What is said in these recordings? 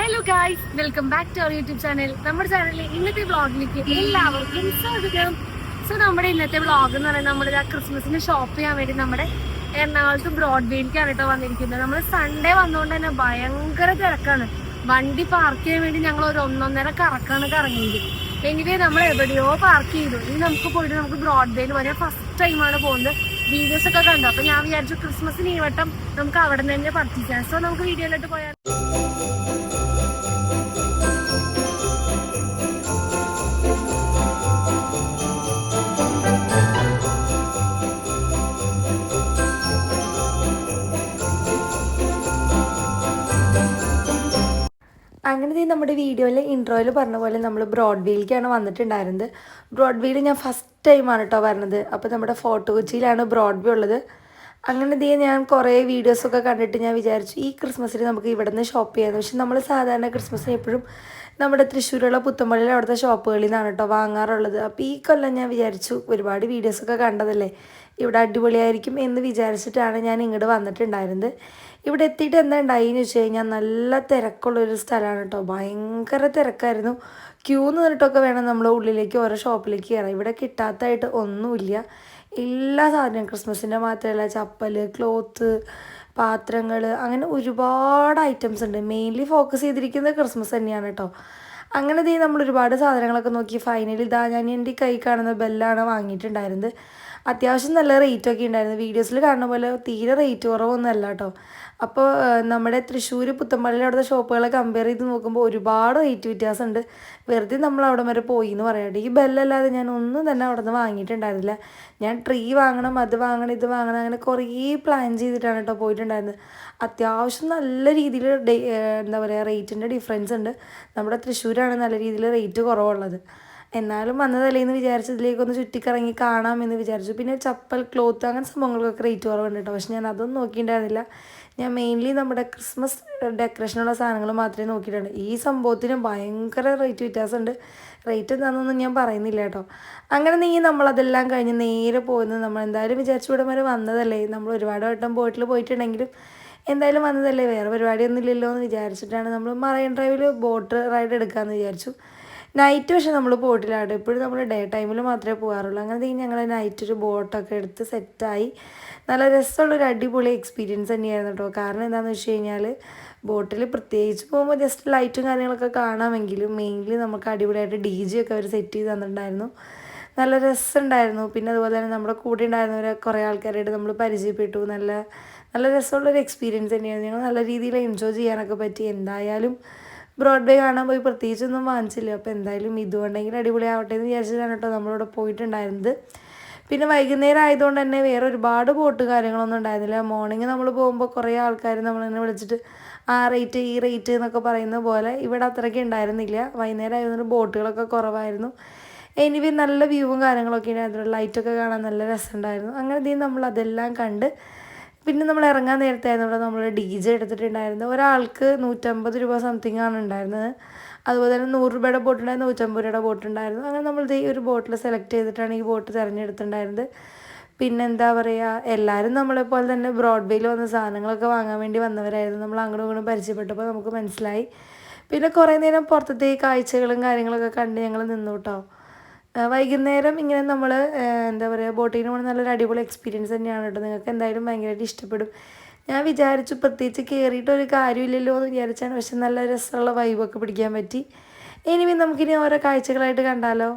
Hello guys welcome back to our YouTube channel നമ്മുടെ ചാനലിലെ ഇന്നത്തെ വ്ളോഗിലേക്ക് എല്ലാവർക്കും സ്വാഗതം. സോ നമ്മുടെ ഇന്നത്തെ വ്ളോഗ് എന്ന് പറയുന്നത് നമ്മുടെ ആ ക്രിസ്മസിന് ഷോപ്പ് ചെയ്യാൻ വേണ്ടി നമ്മുടെ എറണാകുളത്ത് ബ്രോഡ്വേയിലേക്കാണ് കേട്ടോ വന്നിരിക്കുന്നത്. നമ്മൾ സൺഡേ വന്നുകൊണ്ട് തന്നെ ഭയങ്കര തിരക്കാണ്. വണ്ടി പാർക്ക് ചെയ്യാൻ വേണ്ടി ഞങ്ങൾ ഒരു ഒന്നൊന്നര കറക്കാണ് കറങ്ങിയത്. എനിവേ നമ്മൾ എവിടെയോ പാർക്ക് ചെയ്തു. ഇനി നമുക്ക് പോയിട്ട് നമുക്ക് ബ്രോഡ്വേയിൽ വരെ ഫസ്റ്റ് ടൈമാണ് പോകുന്നത്. വീഡിയോസ് ഒക്കെ കണ്ടു. അപ്പൊ ഞാൻ വിചാരിച്ചു ക്രിസ്മസിന് ഈ വട്ടം നമുക്ക് അവിടെ നിന്ന് തന്നെ പർച്ചേസ് ചെയ്യാം. സോ നമുക്ക് വീഡിയോയിലോട്ട് പോയാൽ ദേ നമ്മുടെ വീഡിയോയിൽ ഇൻട്രോയിൽ പറഞ്ഞ പോലെ നമ്മൾ ബ്രോഡ് വീലിലേക്കാണ് വന്നിട്ടുണ്ടായിരുന്നത്. ബ്രോഡ് വീൽ ഞാൻ ഫസ്റ്റ് ടൈമാണ് കേട്ടോ പറഞ്ഞത് അപ്പോൾ നമ്മുടെ ഫോർട്ട് കൊച്ചിയിലാണ് ബ്രോഡ് വേ ഉള്ളത്. അങ്ങനെ ഇതേ ഞാൻ കുറേ വീഡിയോസൊക്കെ കണ്ടിട്ട് ഞാൻ വിചാരിച്ചു ഈ ക്രിസ്മസിന് നമുക്ക് ഇവിടെ നിന്ന് ഷോപ്പ് ചെയ്യാമെന്ന് പക്ഷെ നമ്മൾ സാധാരണ ക്രിസ്മസിന് എപ്പോഴും നമ്മുടെ തൃശ്ശൂരുള്ള പുത്തമ്പള്ളിയിൽ അവിടുത്തെ ഷോപ്പുകളിൽ നിന്നാണ് കേട്ടോ വാങ്ങാറുള്ളത്. അപ്പോൾ ഈ കൊല്ലം ഞാൻ വിചാരിച്ചു ഒരുപാട് വീഡിയോസൊക്കെ കണ്ടതല്ലേ? ഇവിടെ അടിപൊളിയായിരിക്കും എന്ന് വിചാരിച്ചിട്ടാണ് ഞാൻ ഇങ്ങോട്ട് വന്നിട്ടുണ്ടായിരുന്നത്. ഇവിടെ എത്തിയിട്ട് എന്താ ഉണ്ടായിന്ന് വെച്ച് കഴിഞ്ഞാൽ നല്ല തിരക്കുള്ളൊരു സ്ഥലമാണ് കേട്ടോ. ഭയങ്കര തിരക്കായിരുന്നു. ക്യൂ നിന്നിട്ടൊക്കെ വേണം നമ്മൾ ഉള്ളിലേക്ക് ഓരോ ഷോപ്പിലേക്ക് കയറാം ഇവിടെ കിട്ടാത്തതായിട്ട് ഒന്നുമില്ല. എല്ലാ സാധനവും ക്രിസ്മസിന്റെ മാത്രമല്ല ചപ്പൽ ക്ലോത്ത് പാത്രങ്ങൾ അങ്ങനെ ഒരുപാട് ഐറ്റംസ് ഉണ്ട്. മെയിൻലി ഫോക്കസ് ചെയ്തിരിക്കുന്നത് ക്രിസ്മസ് തന്നെയാണ് കേട്ടോ അങ്ങനെ ദേ നമ്മൾ ഒരുപാട് സാധനങ്ങളൊക്കെ നോക്കി. ഫൈനലി ഇതാ ഞാൻ എന്റെ കൈ കാണുന്ന ബെല്ലാണ് വാങ്ങിയിട്ടുണ്ടായിരുന്നത്. അത്യാവശ്യം നല്ല റേറ്റൊക്കെ ഉണ്ടായിരുന്നു. വീഡിയോസിൽ കാണുന്ന പോലെ തീരെ റേറ്റ് കുറവൊന്നുമല്ല കേട്ടോ അപ്പോൾ നമ്മുടെ തൃശ്ശൂർ പുത്തമ്പള്ളിയിൽ അവിടുത്തെ ഷോപ്പുകളെ കമ്പയർ ചെയ്ത് നോക്കുമ്പോൾ ഒരുപാട് റേറ്റ് വ്യത്യാസമുണ്ട്. വെറുതെ നമ്മൾ അവിടെ വരെ പോയി എന്ന് പറയാട്ടെ ഈ ബെല്ലല്ലാതെ ഞാൻ ഒന്നും തന്നെ അവിടെ നിന്ന് വാങ്ങിയിട്ടുണ്ടായിരുന്നില്ല. ഞാൻ ട്രീ വാങ്ങണം അത് വാങ്ങണം ഇത് വാങ്ങണം അങ്ങനെ കുറേ പ്ലാൻ ചെയ്തിട്ടാണ് കേട്ടോ പോയിട്ടുണ്ടായിരുന്നത്. അത്യാവശ്യം നല്ല രീതിയിൽ എന്താ പറയുക റേറ്റിന്റെ ഡിഫറൻസ് ഉണ്ട്. നമ്മുടെ തൃശ്ശൂരാണ് നല്ല രീതിയിൽ റേറ്റ് കുറവുള്ളത്. എന്നാലും വന്നതല്ലേ എന്ന് വിചാരിച്ചു ഇതിലേക്കൊന്ന് ചുറ്റിക്കറങ്ങി കാണാമെന്ന് വിചാരിച്ചു. പിന്നെ ചപ്പൽ ക്ലോത്ത് അങ്ങനെ സംഭവങ്ങൾക്കൊക്കെ റേറ്റ് കുറവുണ്ട് കേട്ടോ. പക്ഷെ ഞാൻ അതൊന്നും നോക്കിയിട്ടുണ്ടായിരുന്നില്ല. ഞാൻ മെയിൻലി നമ്മുടെ ക്രിസ്മസ് ഡെക്കറേഷനുള്ള സാധനങ്ങൾ മാത്രമേ നോക്കിയിട്ടുണ്ട് ഈ സംഭവത്തിന് ഭയങ്കര റേറ്റ് വ്യത്യാസമുണ്ട്. റേറ്റ് എന്താണെന്നൊന്നും ഞാൻ പറയുന്നില്ല കേട്ടോ. അങ്ങനെ നീ നമ്മളതെല്ലാം കഴിഞ്ഞ് നേരെ പോകുന്നത് നമ്മൾ എന്തായാലും വിചാരിച്ചു ഇവിടെ വരെ വന്നതല്ലേ? നമ്മൾ ഒരുപാട് വട്ടം ബോട്ടിൽ പോയിട്ടുണ്ടെങ്കിലും എന്തായാലും വന്നതല്ലേ? വേറെ പരിപാടിയൊന്നും ഇല്ലല്ലോ എന്ന് വിചാരിച്ചിട്ടാണ് നമ്മൾ മറൈൻ ഡ്രൈവിൽ ബോട്ട് റൈഡ് എടുക്കാമെന്ന് വിചാരിച്ചു. നൈറ്റ് പക്ഷെ നമ്മൾ ബോട്ടിലാണ് ഇപ്പോഴും നമ്മൾ ഡേ ടൈമിൽ മാത്രമേ പോകാറുള്ളൂ. അങ്ങനെ ഞങ്ങൾ നൈറ്റ് ഒരു ബോട്ടൊക്കെ എടുത്ത് സെറ്റായി നല്ല രസമുള്ളൊരു അടിപൊളി എക്സ്പീരിയൻസ് തന്നെയായിരുന്നു കേട്ടോ കാരണം എന്താണെന്ന് വെച്ച് കഴിഞ്ഞാൽ ബോട്ടിൽ പ്രത്യേകിച്ച് പോകുമ്പോൾ ജസ്റ്റ് ലൈറ്റും കാര്യങ്ങളൊക്കെ കാണാമെങ്കിലും മെയിൻലി നമുക്ക് അടിപൊളിയായിട്ട് ഡി ജി ഒക്കെ അവർ സെറ്റ് ചെയ്ത് തന്നിട്ടുണ്ടായിരുന്നു. നല്ല രസമുണ്ടായിരുന്നു. പിന്നെ അതുപോലെ തന്നെ നമ്മുടെ കൂടെ ഉണ്ടായിരുന്നവരെ കുറേ ആൾക്കാരായിട്ട് നമ്മൾ പരിചയപ്പെട്ടു. നല്ല നല്ല രസമുള്ളൊരു എക്സ്പീരിയൻസ് തന്നെയായിരുന്നു. ഞങ്ങൾ നല്ല രീതിയിൽ എൻജോയ് ചെയ്യാനൊക്കെ പറ്റി. എന്തായാലും ബ്രോഡ്വേ കാണാൻ പോയി. പ്രത്യേകിച്ചൊന്നും വാങ്ങിച്ചില്ല. അപ്പോൾ എന്തായാലും ഇതുകൊണ്ടെങ്കിലും അടിപൊളിയാവട്ടെ എന്ന് വിചാരിച്ചിട്ടാണ് കേട്ടോ നമ്മളിവിടെ പോയിട്ടുണ്ടായിരുന്നത്. പിന്നെ വൈകുന്നേരം ആയതുകൊണ്ട് തന്നെ വേറെ ഒരുപാട് ബോട്ട് കാര്യങ്ങളൊന്നും ഉണ്ടായിരുന്നില്ല. മോർണിംഗ് നമ്മൾ പോകുമ്പോൾ കുറേ ആൾക്കാർ നമ്മളെന്നെ വിളിച്ചിട്ട് ആ റേറ്റ് ഈ റേറ്റ് എന്നൊക്കെ പറയുന്ന പോലെ ഇവിടെ അത്രയ്ക്ക് ഉണ്ടായിരുന്നില്ല. വൈകുന്നേരം ആയതുകൊണ്ട് ബോട്ടുകളൊക്കെ കുറവായിരുന്നു. എനിവി നല്ല വ്യൂവും കാര്യങ്ങളൊക്കെ ഉണ്ടായിരുന്നു. ലൈറ്റൊക്കെ കാണാൻ നല്ല രസമുണ്ടായിരുന്നു. അങ്ങനെ നമ്മൾ അതെല്ലാം കണ്ട് പിന്നെ നമ്മൾ ഇറങ്ങാൻ നേരത്തായിരുന്നു നമ്മൾ ഡി ജെ എടുത്തിട്ടുണ്ടായിരുന്നത്. ഒരാൾക്ക് നൂറ്റമ്പത് രൂപ സംതിങ് ആണ് ഉണ്ടായിരുന്നത്. അതുപോലെ തന്നെ നൂറ് രൂപയുടെ ബോട്ട് ഉണ്ടായിരുന്നു നൂറ്റമ്പത് രൂപയുടെ ബോട്ട് ഉണ്ടായിരുന്നു. അങ്ങനെ നമ്മൾ ഈ ഒരു ബോട്ടിൽ സെലക്ട് ചെയ്തിട്ടാണ് ഈ ബോട്ട് തിരഞ്ഞെടുത്തിട്ടുണ്ടായിരുന്നത്. പിന്നെ എന്താ പറയുക എല്ലാവരും നമ്മളെപ്പോലെ തന്നെ ബ്രോഡ്വേയിൽ വന്ന സാധനങ്ങളൊക്കെ വാങ്ങാൻ വേണ്ടി വന്നവരായിരുന്നു. നമ്മൾ അങ്ങോട്ടും ഇങ്ങോട്ടും പരിചയപ്പെട്ടപ്പോൾ നമുക്ക് മനസ്സിലായി. പിന്നെ കുറേ നേരം പുറത്തത്തെ കാഴ്ചകളും കാര്യങ്ങളൊക്കെ കണ്ട് ഞങ്ങൾ നിന്നു കേട്ടോ വൈകുന്നേരം ഇങ്ങനെ നമ്മൾ എന്താ പറയുക ബോട്ടിങ്ങിന് പോകുന്ന നല്ലൊരു അടിപൊളി എക്സ്പീരിയൻസ് തന്നെയാണ് കേട്ടോ. നിങ്ങൾക്ക് എന്തായാലും ഭയങ്കരമായിട്ട് ഇഷ്ടപ്പെടും. ഞാൻ വിചാരിച്ചു പ്രത്യേകിച്ച് കയറിയിട്ട് ഒരു കാര്യമില്ലല്ലോ എന്ന് വിചാരിച്ചാണ് പക്ഷെ നല്ല രസമുള്ള വൈബൊക്കെ പിടിക്കാൻ പറ്റി. ഇനി നമുക്കിനി ഓരോ കാഴ്ചകളായിട്ട് കണ്ടാലോ?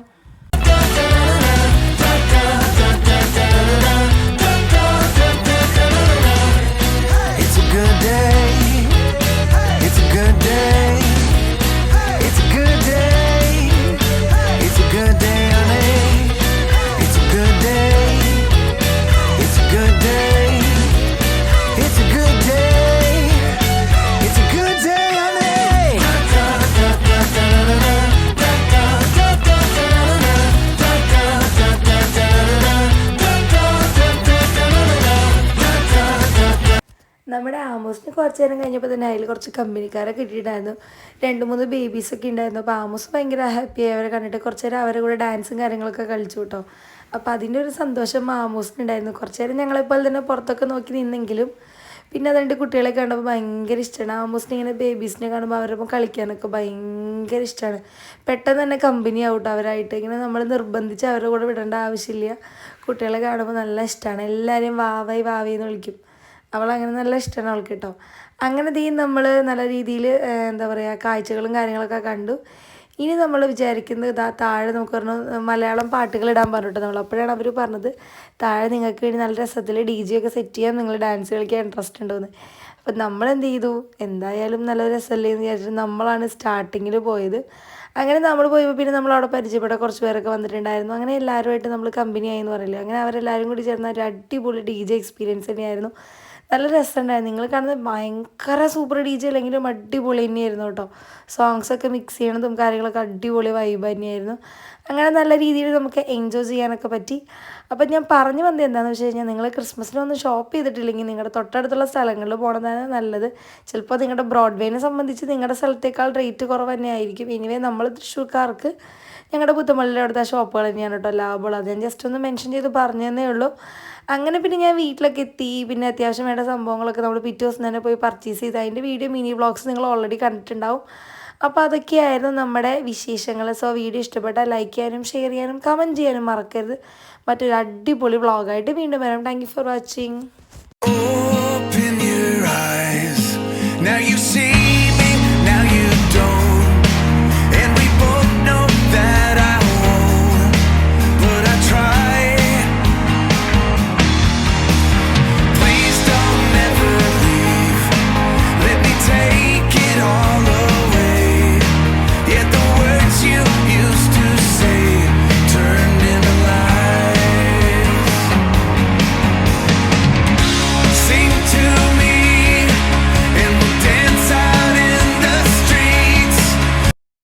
ആമോസിന് കുറച്ച് നേരം കഴിഞ്ഞപ്പോൾ തന്നെ അതിൽ കുറച്ച് കമ്പനിക്കാരെ കിട്ടിയിട്ടുണ്ടായിരുന്നു. രണ്ട് മൂന്ന് ബേബീസൊക്കെ ഉണ്ടായിരുന്നു. അപ്പോൾ ആമോസ് ഭയങ്കര ഹാപ്പി അവരെ കണ്ടിട്ട് കുറച്ച് നേരം അവരെ കൂടെ ഡാൻസും കാര്യങ്ങളൊക്കെ കളിച്ചു കേട്ടോ അപ്പോൾ അതിന്റെ ഒരു സന്തോഷം ആമോസിനുണ്ടായിരുന്നു കുറച്ച് നേരം ഞങ്ങളെപ്പോലെ തന്നെ പുറത്തൊക്കെ നോക്കി നിന്നെങ്കിലും പിന്നെ രണ്ട് കുട്ടികളെ കാണുമ്പോൾ ഭയങ്കര ഇഷ്ടമാണ് ആമോസ്റ്റിന് ഇങ്ങനെ ബേബീസിനെ കാണുമ്പോൾ അവരൊപ്പം കളിക്കാനൊക്കെ ഭയങ്കര ഇഷ്ടമാണ് പെട്ടെന്ന് തന്നെ കമ്പനി ആവട്ടെ അവരായിട്ട് ഇങ്ങനെ നമ്മൾ നിർബന്ധിച്ച് അവരുടെ കൂടെ വിടേണ്ട ആവശ്യമില്ല. കുട്ടികളെ കാണുമ്പോൾ നല്ല ഇഷ്ടമാണ് എല്ലാവരെയും വാവായി വാവായി എന്ന് വിളിക്കും. അവളങ്ങനെ നല്ല ഇഷ്ടമാണ് അവൾക്ക് കേട്ടോ. അങ്ങനെ തീ നമ്മൾ നല്ല രീതിയിൽ എന്താ പറയുക കാഴ്ചകളും കാര്യങ്ങളൊക്കെ കണ്ടു. ഇനി നമ്മൾ വിചാരിക്കുന്നത് ഇതാ താഴെ നമുക്ക് പറഞ്ഞു മലയാളം പാട്ടുകൾ ഇടാൻ പറഞ്ഞിട്ട് നമ്മൾ. അപ്പോഴാണ് അവർ പറഞ്ഞത് താഴെ നിങ്ങൾക്ക് വേണ്ടി നല്ല രസത്തിൽ ഡി ജെ ഒക്കെ സെറ്റ് ചെയ്യാൻ നിങ്ങൾ ഡാൻസ് കളിക്കാൻ ഇൻട്രസ്റ്റ് ഉണ്ടോയെന്ന് അപ്പം നമ്മൾ എന്ത് ചെയ്തു? എന്തായാലും നല്ല രസമല്ലേ എന്ന് വിചാരിച്ചിട്ട് നമ്മളാണ് സ്റ്റാർട്ടിങ്ങിൽ പോയത്. അങ്ങനെ നമ്മൾ പോയപ്പോൾ പിന്നെ നമ്മൾ അവിടെ പരിചയപ്പെട്ട കുറച്ച് പേരൊക്കെ വന്നിട്ടുണ്ടായിരുന്നു. അങ്ങനെ എല്ലാവരുമായിട്ട് നമ്മൾ ആയി എന്ന് പറയില്ലേ? അങ്ങനെ അവരെല്ലാവരും കൂടി ചേർന്ന ഒരു അടിപൊളി ഡി ജെ എക്സ്പീരിയൻസ് തന്നെയായിരുന്നു. നല്ല രസമുണ്ടായിരുന്നു. നിങ്ങൾ കാണുന്നത് ഭയങ്കര സൂപ്പർ ഡി ജെ അല്ലെങ്കിലും അടിപൊളി തന്നെയായിരുന്നു കേട്ടോ. സോങ്സൊക്കെ മിക്സ് ചെയ്യണതും കാര്യങ്ങളൊക്കെ അടിപൊളി വൈബ് തന്നെയായിരുന്നു. അങ്ങനെ നല്ല രീതിയിൽ നമുക്ക് എൻജോയ് ചെയ്യാനൊക്കെ പറ്റി. അപ്പം ഞാൻ പറഞ്ഞു വന്നത് എന്താണെന്ന് വെച്ച് കഴിഞ്ഞാൽ നിങ്ങൾ ക്രിസ്മസിനൊന്നും ഷോപ്പ് ചെയ്തിട്ടില്ലെങ്കിൽ നിങ്ങളുടെ തൊട്ടടുത്തുള്ള സ്ഥലങ്ങളിൽ പോകണതാണ് നല്ലത്. ചിലപ്പോൾ നിങ്ങളുടെ ബ്രോഡ്വേനെ സംബന്ധിച്ച് നിങ്ങളുടെ സ്ഥലത്തേക്കാൾ റേറ്റ് കുറവ് തന്നെ ആയിരിക്കും ഇനിവേ നമ്മൾ തൃശ്ശൂർക്കാർക്ക് ഞങ്ങളുടെ പുത്തമ്പള്ളിയുടെ അവിടുത്തെ ഷോപ്പുകൾ തന്നെയാണ് കേട്ടോ ലാഭമുള്ളത്. ഞാൻ ജസ്റ്റ് ഒന്ന് മെൻഷൻ ചെയ്ത് പറഞ്ഞതേ ഉള്ളൂ. അങ്ങനെ പിന്നെ ഞാൻ വീട്ടിലൊക്കെ എത്തി. പിന്നെ അത്യാവശ്യം വേണ്ട സംഭവങ്ങളൊക്കെ നമ്മൾ പിറ്റേ ദിവസം തന്നെ പോയി പർച്ചേസ് ചെയ്ത് അതിന്റെ വീഡിയോ മിനി വ്ളോഗ്സ് നിങ്ങൾ ഓൾറെഡി കണ്ടിട്ടുണ്ടാവും. അപ്പോൾ അതൊക്കെയായിരുന്നു നമ്മുടെ വിശേഷങ്ങൾ സോ വീഡിയോ ഇഷ്ടപ്പെട്ടാൽ ലൈക്ക് ചെയ്യാനും ഷെയർ ചെയ്യാനും കമന്റ് ചെയ്യാനും മറക്കരുത്. മറ്റൊരു അടിപൊളി വ്ളോഗായിട്ട് വീണ്ടും വരാം. Thank for watching. Now you see